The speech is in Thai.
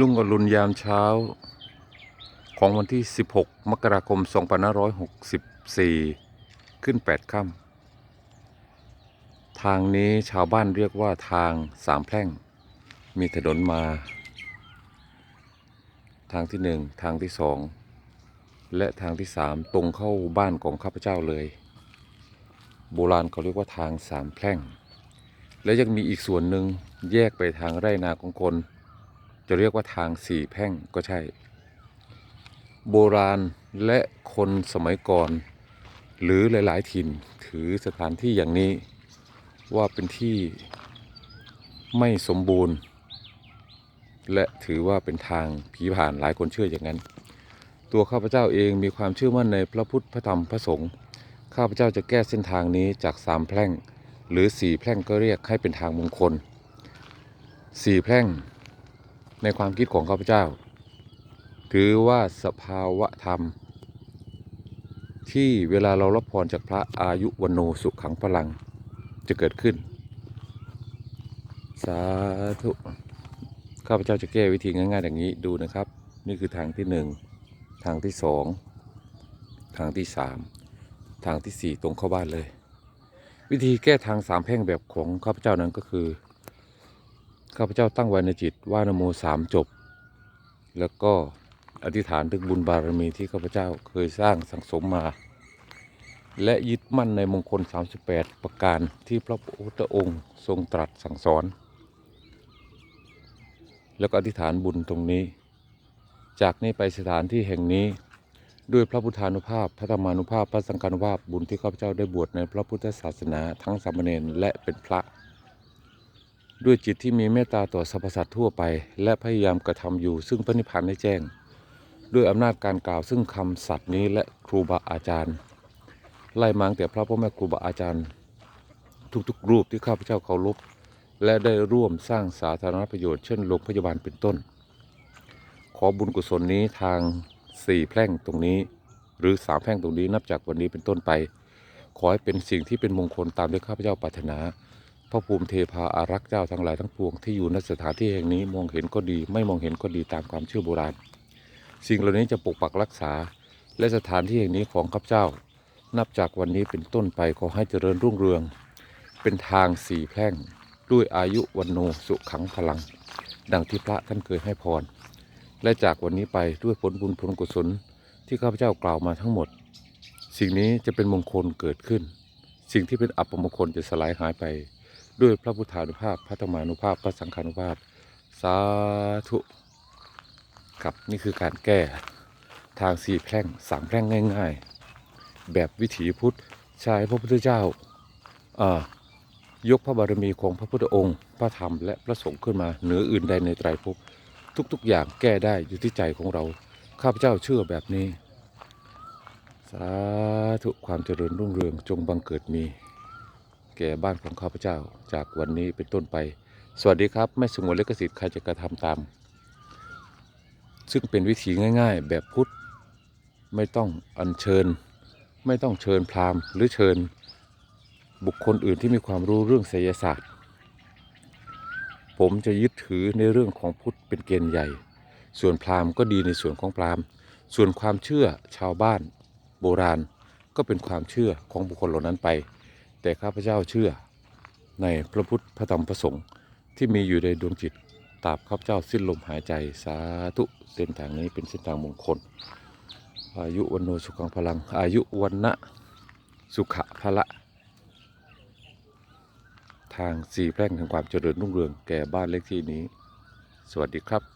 รุ่งอรุณยามเช้า ของวันที่ 16 มกราคม 2564 ขึ้น 8 ค่ำทางนี้ชาวบ้านเรียกว่าทางสามแพร่ง มีถนนมา ทางที่หนึ่งทางที่สองและทางที่สามตรงเข้าบ้านของข้าพเจ้าเลย โบราณเขาเรียกว่าทางสามแพร่ง และยังมีอีกส่วนหนึ่งแยกไปทางไร่นาของคน จะเรียกว่าทางสี่แพร่งก็ใช่ โบราณและคนสมัยก่อน หรือหลาย ๆ ถิ่นถือสถานที่อย่างนี้ว่าเป็นที่ไม่สมบูรณ์ และถือว่าเป็นทางผีผ่านหลายคนเชื่ออย่างนั้น ตัวข้าพเจ้าเองมีความเชื่อมั่นในพระพุทธพระธรรมพระสงฆ์ข้าพเจ้าจะแก้เส้นทางนี้จากสามแพร่ง หรือสี่แพร่งก็เรียกให้เป็นทางมงคลสี่แพร่ง ในความคิดของข้าพเจ้า ถือว่าสภาวะธรรม ที่เวลาเรารับพรจากพระอายุวันโนสุขังพลังจะเกิดขึ้น สาธุ ข้าพเจ้าจะแก้วิธีง่ายๆอย่างนี้ดูนะครับ นี่คือทางที่หนึ่งทางที่สองทางที่สามทางที่สี่ตรงเข้าบ้านเลย วิธีแก้ทางสามแพ่งแบบของข้าพเจ้านั้นก็คือ ข้าพเจ้าตั้งไว้ในจิตว่านโมสามจบ แล้วก็อธิษฐานถึงบุญบารมีที่ข้าพเจ้าเคยสร้างสังสมมา และยึดมั่นในมงคล 38 ประการที่พระพุทธองค์ทรงตรัสสั่งสอน แล้วก็อธิษฐานบุญตรงนี้ จากนี้ไปสถานที่แห่งนี้ด้วยพระพุทธานุภาพ พระธรรมานุภาพ พระสังฆานุภาพ บุญที่ข้าพเจ้าได้บวชในพระพุทธศาสนาทั้งสามเณรและเป็นพระ ด้วยจิตที่มีเมตตาต่อสรรพสัตว์ทั่วไป และพยายามกระทำอยู่ซึ่งพระนิพพานได้แจ้ง ด้วยอำนาจการกล่าวซึ่งคำสัตย์นี้และครูบาอาจารย์ ไล่มาตั้งแต่พระพ่อแม่ครูบาอาจารย์ ทุกๆ รูปที่ข้าพเจ้าเคารพและได้ร่วมสร้างสาธารณประโยชน์เช่นโรงพยาบาลเป็นต้น ขอบุญกุศลนี้ทางสี่แพร่งตรงนี้ หรือสามแพร่งตรงนี้นับจากวันนี้เป็นต้นไป ขอให้เป็นสิ่งที่เป็นมงคลตามที่ข้าพเจ้าปรารถนา พระภูมิเทพาอารักษ์เจ้าทั้งหลายทั้งปวงที่อยู่ณสถานที่แห่งนี้มองเห็นก็ดี ไม่มองเห็นก็ดีตามความเชื่อโบราณ สิ่งเหล่านี้จะปกปักรักษา และสถานที่แห่งนี้ของข้าพเจ้า นับจากวันนี้เป็นต้นไปขอให้เจริญรุ่งเรือง เป็นทางสี่แพร่ง ด้วยอายุวันโนสุขังพลัง ดังที่พระท่านเคยให้พร และจากวันนี้ไปด้วยผลบุญผลกุศลที่ข้าพเจ้ากล่าวมาทั้งหมด สิ่งนี้จะเป็นมงคลเกิดขึ้น สิ่งที่เป็นอัปมงคลจะสลายหายไป ด้วยพระพุทธานุภาพ พระธรรมานุภาพ พระสังฆานุภาพ สาธุครับนี่คือการแก้ทางสี่แพร่งสามแพร่งง่าย ๆ แบบวิถีพุทธใช้พระพุทธเจ้าอ่ายกพระบารมีของพระพุทธองค์ พระธรรมและพระสงฆ์ขึ้นมาเหนืออื่นใดในไตรภพทุกๆ อย่างแก้ได้อยู่ที่ใจของเรา ข้าพเจ้าเชื่อแบบนี้ สาธุความเจริญรุ่งเรืองจงบังเกิดมี แก่บ้านของข้าพเจ้าจากวันนี้เป็นต้นไป สวัสดีครับ ไม่สงวนลิขสิทธิ์ใครจะกระทำตาม ซึ่งเป็นวิธีง่าย ๆ แบบพุทธไม่ต้องอัญเชิญ ไม่ต้องเชิญพราหมณ์ หรือเชิญ บุคคลอื่นที่มีความรู้เรื่องไสยศาสตร์ ผมจะยึดถือในเรื่องของพุทธเป็นเกณฑ์ใหญ่ ส่วนพราหมณ์ก็ดีในส่วนของพราหมณ์ ส่วนความเชื่อชาวบ้านโบราณก็เป็นความเชื่อของบุคคลเหล่านั้นไป แต่ข้าพเจ้าเชื่อในพระพุทธพระธรรมพระสงฆ์ที่มีอยู่ในดวงจิตตราบข้าพเจ้าสิ้นลมหายใจสาธุเส้นทางนี้เป็นเส้นทางมงคล อายุวันโนสุขังพลัง อายุวันนะสุขะพละ ทางสี่แพร่งแห่งความเจริญรุ่งเรืองแก่บ้านเลขที่นี้ สวัสดีครับ